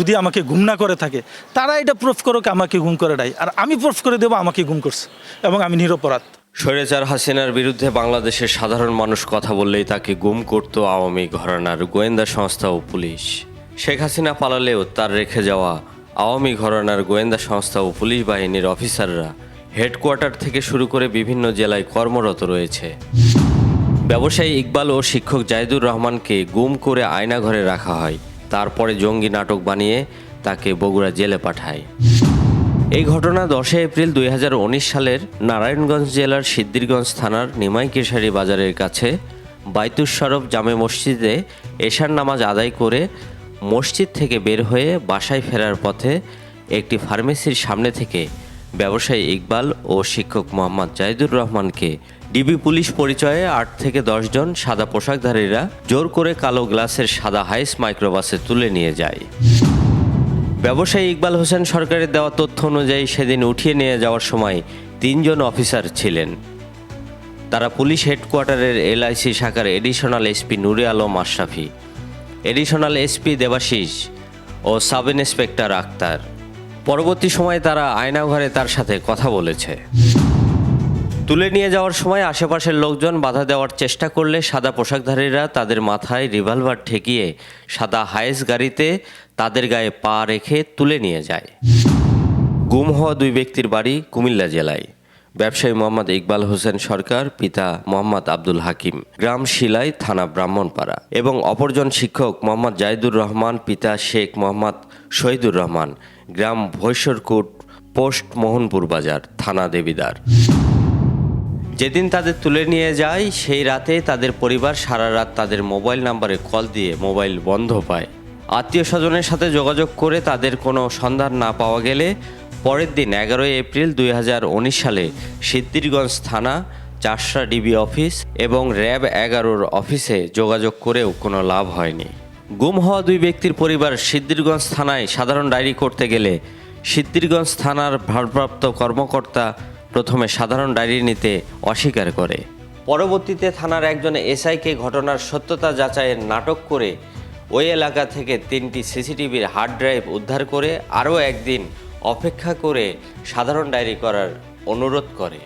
যদি আমাকে গুম না করে থাকে, তারা এটা প্রুফ করুক, আমাকে গুম করে দেয় আর আমি প্রুফ করে দেবো, আমাকে গুম করছে। এবং আমি নিরপরাধ। স্বৈরাচার হাসিনার বিরুদ্ধে বাংলাদেশের সাধারণ মানুষ কথা বললেই তাকে গুম করত আওয়ামী ঘরানার গোয়েন্দা সংস্থা ও পুলিশ। শেখ হাসিনা পালালেও তার রেখে যাওয়া আওয়ামী ঘরানার গোয়েন্দা সংস্থা ও পুলিশ বাহিনীর অফিসাররা হেডকোয়ার্টার থেকে শুরু করে বিভিন্ন জেলায় কর্মরত রয়েছে। ব্যবসায়ী ইকবাল ও শিক্ষক জাহিদুর রহমানকে গুম করে আয়নাঘরে রাখা হয়। তারপরে জঙ্গি নাটক বানিয়ে তাকে বগুড়া জেলে পাঠায়। এই ঘটনা দশই এপ্রিল দুই হাজার উনিশ সালের নারায়ণগঞ্জ জেলার সিদ্দিরগঞ্জ থানার নিমাইকেশারি বাজারের কাছে বাইতুস্বরফ জামে মসজিদে এশার নামাজ আদায় করে মসজিদ থেকে বের হয়ে বাসায় ফেরার পথে একটি ফার্মেসির সামনে থেকে ব্যবসায়ী ইকবাল ও শিক্ষক মোহাম্মদ জাহিদুর রহমানকে ডিবি পুলিশ পরিচয়ে আট থেকে জন সাদা পোশাকধারীরা জোর করে কালো গ্লাসের সাদা হাইস মাইক্রোবাসে তুলে নিয়ে যায়। ব্যবসায়ী ইকবাল হোসেন সরকারের দেওয়া তথ্য অনুযায়ী সেদিন উঠিয়ে নিয়ে যাওয়ার সময় তিনজন অফিসার ছিলেন। তারা পুলিশ হেডকোয়ার্টারের এলআইসি শাখার additional SP Nure Alam Ashrafi, additional SP Debashis ও সাব ইন্সপেক্টর আক্তার। পরবর্তী সময়ে তারা আয়নাঘরে তার সাথে কথা বলেছে। তুলে নিয়ে যাওয়ার সময় আশেপাশের লোকজন বাধা দেওয়ার চেষ্টা করলে সাদা পোশাকধারীরা তাদের মাথায় রিভলভার ঠেকিয়ে সাদা হায়েস গাড়িতে তাদের গায়ে পা রেখে তুলে নিয়ে যায়। গুম হওয়া দুই ব্যক্তির বাড়ি কুমিল্লা জেলায়। ব্যবসায়ী মোহাম্মদ ইকবাল হোসেন সরকার, পিতা মোহাম্মদ আব্দুল হাকিম। গ্রাম শিলাই, থানা ব্রাহ্মণপাড়া। এবং অপরজন শিক্ষক মোহাম্মদ জাহিদুর রহমান, পিতা শেখ মোহাম্মদ শহীদুর রহমান। গ্রাম ভৈশ্বরকুট পোস্ট মোহনপুর বাজার, থানা দেবিদার। যেদিন তাদের তুলে নিয়ে যায়, সেই রাতে তাদের পরিবার সারা রাত তাদের মোবাইল নাম্বারে কল দিয়ে মোবাইল বন্ধ পায়। আত্মীয় স্বজনের সাথে যোগাযোগ করে তাদের কোনো সন্ধান না পাওয়া গেলে পরের দিন এগারোই এপ্রিল দুই হাজার উনিশ সালে সিদ্দিরগঞ্জ থানা চারশা ডিবি অফিস এবং র্যাব এগারোর অফিসে যোগাযোগ করেও কোনো লাভ হয়নি। গুম হওয়া দুই ব্যক্তির পরিবার সিদ্দিরগঞ্জ থানায় সাধারণ ডায়েরি করতে গেলে সিদ্দিরগঞ্জ থানার ভারপ্রাপ্ত কর্মকর্তা প্রথমে সাধারণ ডায়েরি নিতে অস্বীকার করে। পরবর্তীতে থানার একজন এসআইকে ঘটনার সত্যতা যাচাইয়ের নাটক করে ওই এলাকা থেকে তিনটি সিসিটিভির হার্ড ড্রাইভ উদ্ধার করে আরও একদিন অপেক্ষা করে সাধারণ ডায়েরি করার অনুরোধ করে।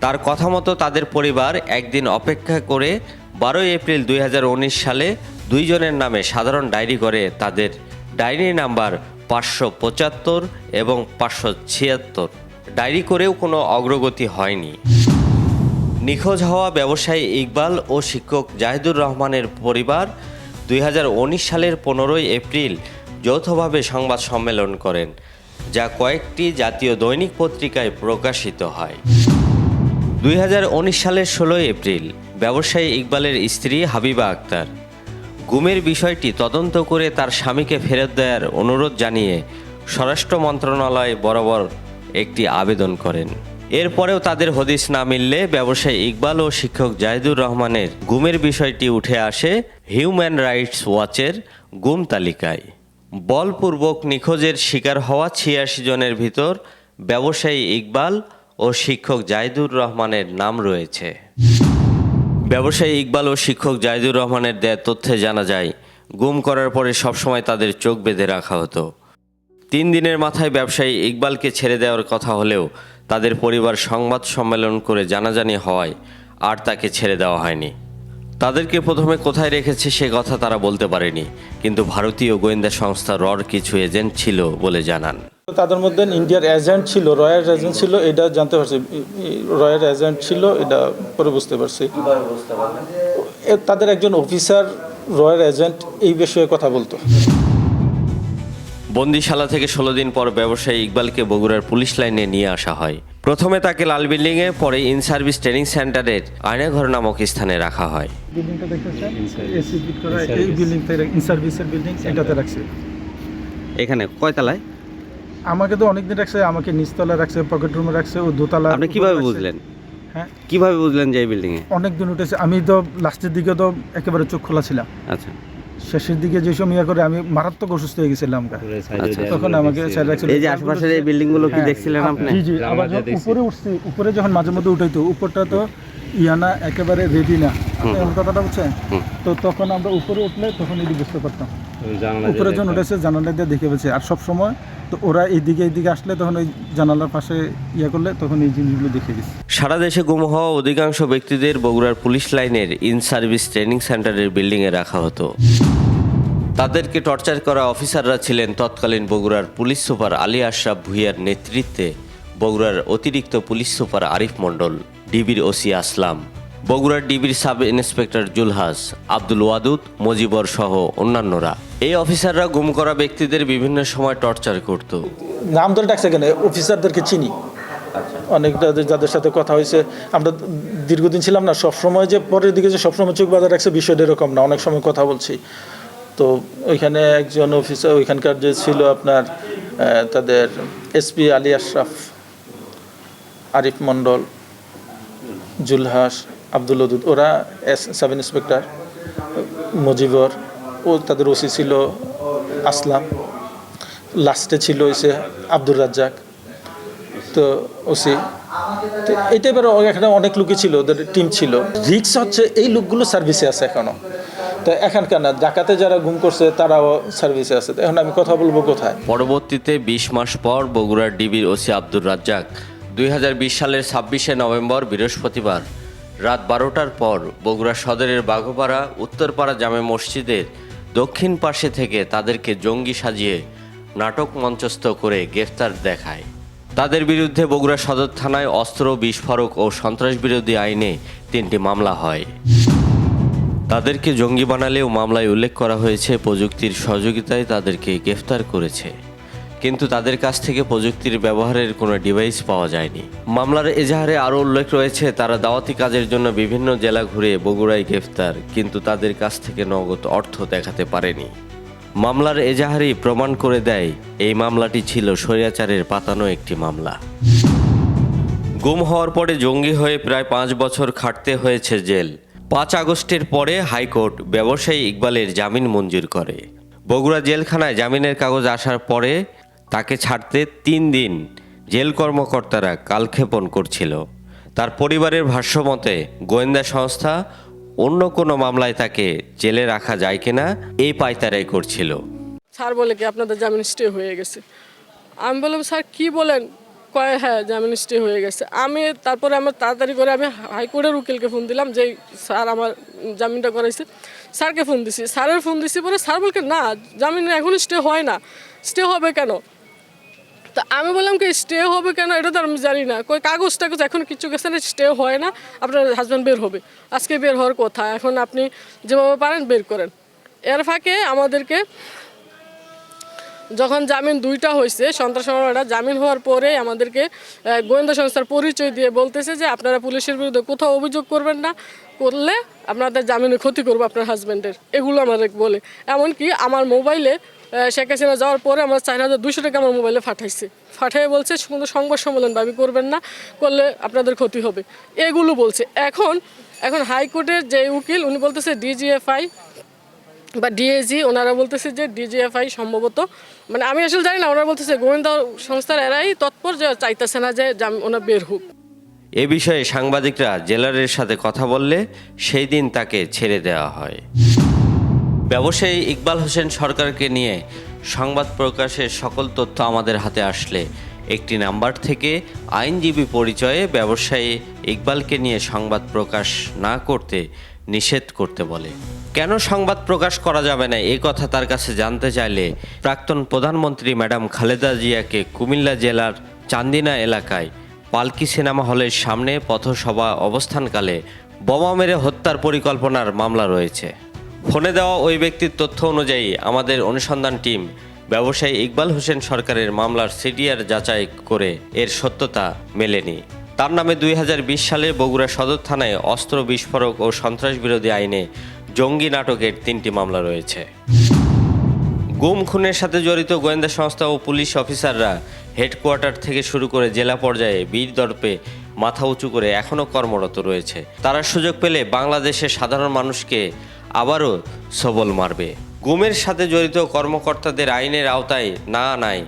তার কথা মতো তাদের পরিবার একদিন অপেক্ষা করে বারোই এপ্রিল দুই হাজার উনিশ সালে দুইজনের নামে সাধারণ ডায়েরি করে তাদের ডায়েরি নাম্বার পাঁচশো পঁচাত্তর এবং পাঁচশো ছিয়াত্তর। ডায়েরি করেও কোনো অগ্রগতি হয়নি। নিখোঁজ হওয়া ব্যবসায়ী ইকবাল ও শিক্ষক জাহিদুর রহমানের পরিবার দুই হাজার উনিশ সালের পনেরোই এপ্রিল যৌথভাবে সংবাদ সম্মেলন করেন, যা কয়েকটি জাতীয় দৈনিক পত্রিকায় প্রকাশিত হয়। দুই হাজার উনিশ সালের ষোলোই এপ্রিল ব্যবসায়ী ইকবালের স্ত্রী হাবিবা আক্তার গুমের বিষয়টি তদন্ত করে তার স্বামীকে ফেরত দেওয়ার অনুরোধ জানিয়ে স্বরাষ্ট্র মন্ত্রণালয় বরাবর একটি আবেদন করেন। এরপরেও তাদের হদিস না মিললে ব্যবসায়ী ইকবাল ও শিক্ষক জাহিদুর রহমানের গুমের বিষয়টি উঠে আসে হিউম্যান রাইটস ওয়াচের গুম তালিকায়। বলপূর্বক নিখোঁজের শিকার হওয়া ছিয়াশি জনের ভিতর ব্যবসায়ী ইকবাল ও শিক্ষক জাহিদুর রহমানের নাম রয়েছে। ব্যবসায়ী ইকবাল ও শিক্ষক জাহিদুর রহমানের দেয়া তথ্যে জানা যায়, গুম করার পরে সবসময় তাদের চোখ বেঁধে রাখা হতো। তিন দিনের মাথায় ব্যবসায়ী ইকবালকে ছেড়ে দেওয়ার কথা হলেও তাদের পরিবার সংবাদ সম্মেলন করে জানাজানি হওয়ায় আর তাকে ছেড়ে দেওয়া হয়নি। তাদেরকে প্রথমে কোথায় রেখেছে সে কথা তারা বলতে পারেনি কিন্তু ভারতীয় গোয়েন্দা সংস্থা রর কিছু এজেন্ট ছিল বলে জানান। তাদের মধ্যে ইন্ডিয়ার এজেন্ট ছিল রয়্যাল এজেন্ট ছিল এটা জানতে পারছি। রয়্যাল এজেন্ট ছিল এটা পরে বুঝতে পারছি। এ তাদের একজন অফিসার রয়্যাল এজেন্ট এই বিষয়ে কথা বলতো। বন্দিশালা থেকে ষোলো দিন পর ব্যবসায়ী ইকবালকে বগুড়ার পুলিশ লাইনে নিয়ে আসা হয়। প্রথমে তাকে লাল বিল্ডিংয়ে পরে ইন সার্ভিস ট্রেনিং সেন্টারের আয়নাঘর নামক স্থানে রাখা হয়। এখানে কয়তলায় আমাকে তো অনেকদিন রাখছে আমাকে নিচতলা রাখছে পকেট রুমে রাখছে ও দোতলা আপনি কীভাবে বুঝলেন? হ্যাঁ। কীভাবে বুঝলেন যে এই বিল্ডিং এ? অনেক দিন উঠেছে আমি তো লাস্টের দিকে তো একেবারে চোখ খোলা ছিলাম। আচ্ছা। শেষের দিকে যে সময় ইয়ে করে আমি মারাত্মক অসুস্থ হয়ে গেছিলাম আচ্ছা তখন আমাকে ছেড়ে এই যে আশেপাশের এই বিল্ডিংগুলো কি হ্যাঁ। দেখছিলেন আপনি? জি জি আবার উপরে উঠছি উপরে যখন মাঝে মধ্যে উঠাইতো উপরটা তো ইয়ানা একেবারে রেডি না। আপনি কথাটা বুঝছেন তো তখন আমরা উপরে উঠলে তখন এটি বুঝতে পারতাম। উপরে যখন উঠেছে জানালা দিয়ে দেখে পেয়েছে আর সব সময় তো ওরা এইদিকে এইদিকে আসলে তখন ওই জানালার পাশে ইয়ে করলে তখন এই জিনিসগুলো দেখে গেছে। সারা দেশে গুম হওয়া অধিকাংশ ব্যক্তিদের বগুড়ার পুলিশ লাইনের ইন সার্ভিস ট্রেনিং সেন্টারের বিল্ডিংয়ে রাখা হতো। তাদেরকে টর্চার করা অফিসাররা ছিলেন তৎকালীন বগুড়ার পুলিশ সুপার আলী আশরাফ ভুইয়ার নেতৃত্বে বগুড়ার অতিরিক্ত পুলিশ সুপার আরিফ মণ্ডল ডিবির ওসি আসলাম বগুড়ার ডিবির সাব ইন্সপেক্টর জুলহাস আব্দুল ওয়াদুদ মজিবর সহ অন্যান্যরা। এই অফিসাররা গুম করা ব্যক্তিদের বিভিন্ন সময় টর্চার করত। নাম ধরে ডাকছে কেন? অফিসারদেরকে চিনি। অনেকটা যাদের সাথে কথা হয়েছে আমরা দীর্ঘদিন ছিলাম না সবসময় যে পরের দিকে যে সবসময় চোখ বাজার রাখছে বিষয়টা এরকম না অনেক সময় কথা বলছি। তো ওইখানে একজন অফিসার ওইখানকার যে ছিল আপনার তাদের এসপি আলী আশরাফ, আরিফ মণ্ডল, জুলহাস, আব্দুল ওদুদ ওরা এস সাব ইন্সপেক্টর মজিবর, ও তাদের ওসি ছিল আসলাম। লাস্টে ছিল হইছে আব্দুর রাজ্জাক, তো ওসি এই টাইপের এখানে অনেক লোকই ছিল, ওদের টিম ছিল। রিক্স হচ্ছে এই লোকগুলো সার্ভিসে আছে এখনও। তো এখানকার না, ঢাকাতে যারা গুম করছে, তারাও সার্ভিসে আছে। এখন আমি কথা বলব কোথায়? পরবর্তীতে বিশ মাস পর বগুড়ার ডিবির ওসি আব্দুর রাজ্জাক। দুই হাজার বিশ সালের ছাব্বিশে নভেম্বর, বৃহস্পতিবার রাত বারোটার পর বগুড়া সদরের বাঘোপাড়া, উত্তরপাড়া জামে মসজিদের দক্ষিণ পাশে থেকে তাদেরকে জঙ্গি সাজিয়ে নাটক মঞ্চস্থ করে গ্রেফতার দেখায়। তাদের বিরুদ্ধে বগুড়া সদর থানায় অস্ত্র, বিস্ফোরক ও সন্ত্রাস বিরোধী আইনে তিনটি মামলা হয়। তাদেরকে জঙ্গি বানালেও মামলায় উল্লেখ করা হয়েছে, প্রযুক্তির সহযোগিতায় তাদেরকে গ্রেফতার করেছে। কিন্তু তাদের কাছ থেকে প্রযুক্তির ব্যবহারের কোনো ডিভাইস পাওয়া যায়নি। মামলার এজাহারে আরও উল্লেখ রয়েছে, তারা দাওয়াতি কাজের জন্য বিভিন্ন জেলা ঘুরে বগুড়ায় গ্রেফতার, কিন্তু তাদের কাছ থেকে নগদ অর্থ দেখাতে পারেনি। মামলার এজাহারই প্রমাণ করে দেয়, এই মামলাটি ছিল স্বৈরাচারের পাতানো একটি মামলা। গুম হওয়ার পরে জঙ্গি হয়ে প্রায় পাঁচ বছর খাটতে হয়েছে জেল। পাঁচ আগস্টের পরে হাইকোর্ট ব্যবসায়ী ইকবালের জামিন মঞ্জুর করে। বগুড়া জেলখানায় জামিনের কাগজ আসার পরে তাকে ছাড়তে তিন দিন জেল কর্মকর্তারা কালক্ষেপণ করছিল। তার পরিবারের ভাষ্যমতে গোয়েন্দা সংস্থা অন্য কোনো মামলায় তাকে জেলে রাখা যায় কিনা এই পায়তারাই করছিল। স্যার বলে কি আপনাদের জামিন স্টে হয়ে গেছে। আমি বললাম, স্যার, কি বলেন? কয় হ্যাঁ জামিন স্টে হয়ে গেছে। আমি তারপরে আমার তাড়াতাড়ি করে আমি হাইকোর্টের উকিলকে ফোন দিলাম যে, স্যার, আমার জামিনটা করাইছে। স্যারকে ফোন দিছি। স্যারের ফোন দিছি পরে স্যার বলকে, না, জামিন এখন স্টে হয় না। স্টে হবে কেন? তা আমি বললাম কি স্টে হবে কেন? এটা তো আমি জানি না। কই, কাগজ টাগজ এখন কিছু গেছে না স্টে হয় না। আপনার হাজব্যান্ড বের হবে। আজকে বের হওয়ার কথা। এখন আপনি যেভাবে পারেন বের করেন। এর ফাঁকে আমাদেরকে যখন জামিন দুইটা হয়েছে, সন্ত্রাস সন্ত্রাসবাদীরা জামিন হওয়ার পরে আমাদেরকে গোয়েন্দা সংস্থার পরিচয় দিয়ে বলতেছে যে, আপনারা পুলিশের বিরুদ্ধে কোথাও অভিযোগ করবেন না, করলে আপনাদের জামিনের ক্ষতি করব আপনার হাজব্যান্ডের এগুলো আমাদের বলে। এমনকি আমার মোবাইলে শেখ হাসিনা যাওয়ার পরে আমার চার হাজার দুশো টাকা আমার মোবাইলে পাঠাইছে। পাঠিয়ে বলছে, কোনো সংবাদ সম্মেলন দাবি করবেন না, করলে আপনাদের ক্ষতি হবে। এগুলো বলছে। এখন এখন হাইকোর্টের যে উকিল, উনি বলতেছে ডিজিএফআই বা ডিএজি ওনারা বলতেছে যে ডিজিএফআই সম্ভবত মানে আমি আসলে জানি না, ওনারা বলতেছে গোয়েন্দা সংস্থার এরাই তৎপর যে চাইতেছে না যে ওনার বের হোক। এ বিষয়ে সাংবাদিকরা জেলারের সাথে কথা বললে সেই দিন তাকে ছেড়ে দেওয়া হয়। ব্যবসায়ী ইকবাল হোসেন সরকারকে নিয়ে সংবাদ প্রকাশের সকল তথ্য আমাদের হাতে আসলে। একটি নাম্বার থেকে আইনজীবী পরিচয়ে ব্যবসায়ী ইকবালকে নিয়ে সংবাদ প্রকাশ না করতে নিষেধ করতে বলে। কেন সংবাদ প্রকাশ করা যাবে না? এই কথা তার কাছে জানতে চাইলে প্রাক্তন প্রধানমন্ত্রী ম্যাডাম খালেদা জিয়াকে কুমিল্লা জেলার চান্দিনা এলাকায় পালকি সিনেমা হলের সামনে পথসভা অবস্থানকালে বোমা মেরে হত্যার পরিকল্পনার মামলা রয়েছে। ফোনে দেওয়া ওই ব্যক্তির তথ্য অনুযায়ী আমাদের অনুসন্ধান টিম ব্যবসায়ী ইকবাল হোসেন সরকারের মামলার সিডিআর যাচাই করে এর সত্যতা মেলেনি। তার নামে দুই হাজার বিশ সালে বগুড়া সদর থানায় অস্ত্র বিস্ফোরক ও সন্ত্রাস বিরোধী আইনে জঙ্গি নাটকের তিনটি মামলা রয়েছে। গুম খুনের সাথে জড়িত গোয়েন্দা সংস্থা ও পুলিশ অফিসাররা হেডকোয়ার্টার থেকে শুরু করে জেলা পর্যায়ে বীর দর্পে মাথা উঁচু করে এখনও কর্মরত রয়েছে। তারা সুযোগ পেলে বাংলাদেশের সাধারণ মানুষকে আবারও সবল মারবে। গুমের সাথে জড়িত কর্মকর্তাদের আইনের আওতায় না আনায়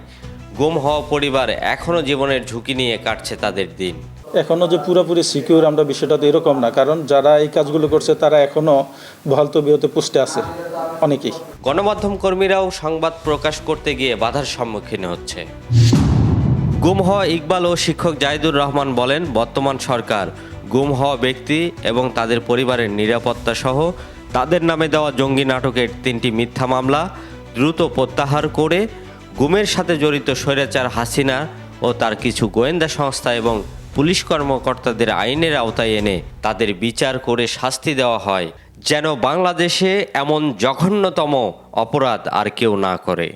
গুম হওয়া পরিবার এখনও জীবনের ঝুঁকি নিয়ে কাটছে তাদের দিন। এখনও যে পুরোপুরি সিকিউর আমরা বিষয়টা তো এরকম না, কারণ যারা এই কাজগুলো করছে তারা এখনও বহাল তবিয়তে পুষ্টে আছে, অনেকেই। গণমাধ্যম কর্মীরাও সংবাদ প্রকাশ করতে গিয়ে বাধার সম্মুখীন হচ্ছে। গুম হওয়া ইকবাল ও শিক্ষক জাহিদুর রহমান বলেন, বর্তমান সরকার গুম হওয়া ব্যক্তি এবং তাদের পরিবারের নিরাপত্তা সহ তাদের নামে দেওয়া জঙ্গি নাটকের তিনটি মিথ্যা মামলা দ্রুত প্রত্যাহার করে গুমের সাথে জড়িত স্বৈরাচার হাসিনা ও তার কিছু গোয়েন্দা সংস্থা এবং পুলিশ কর্মকর্তাদের আইনের আওতায় এনে তাদের বিচার করে শাস্তি দেওয়া হয়, যেন বাংলাদেশে এমন জঘন্যতম অপরাধ আর কেউ না করে।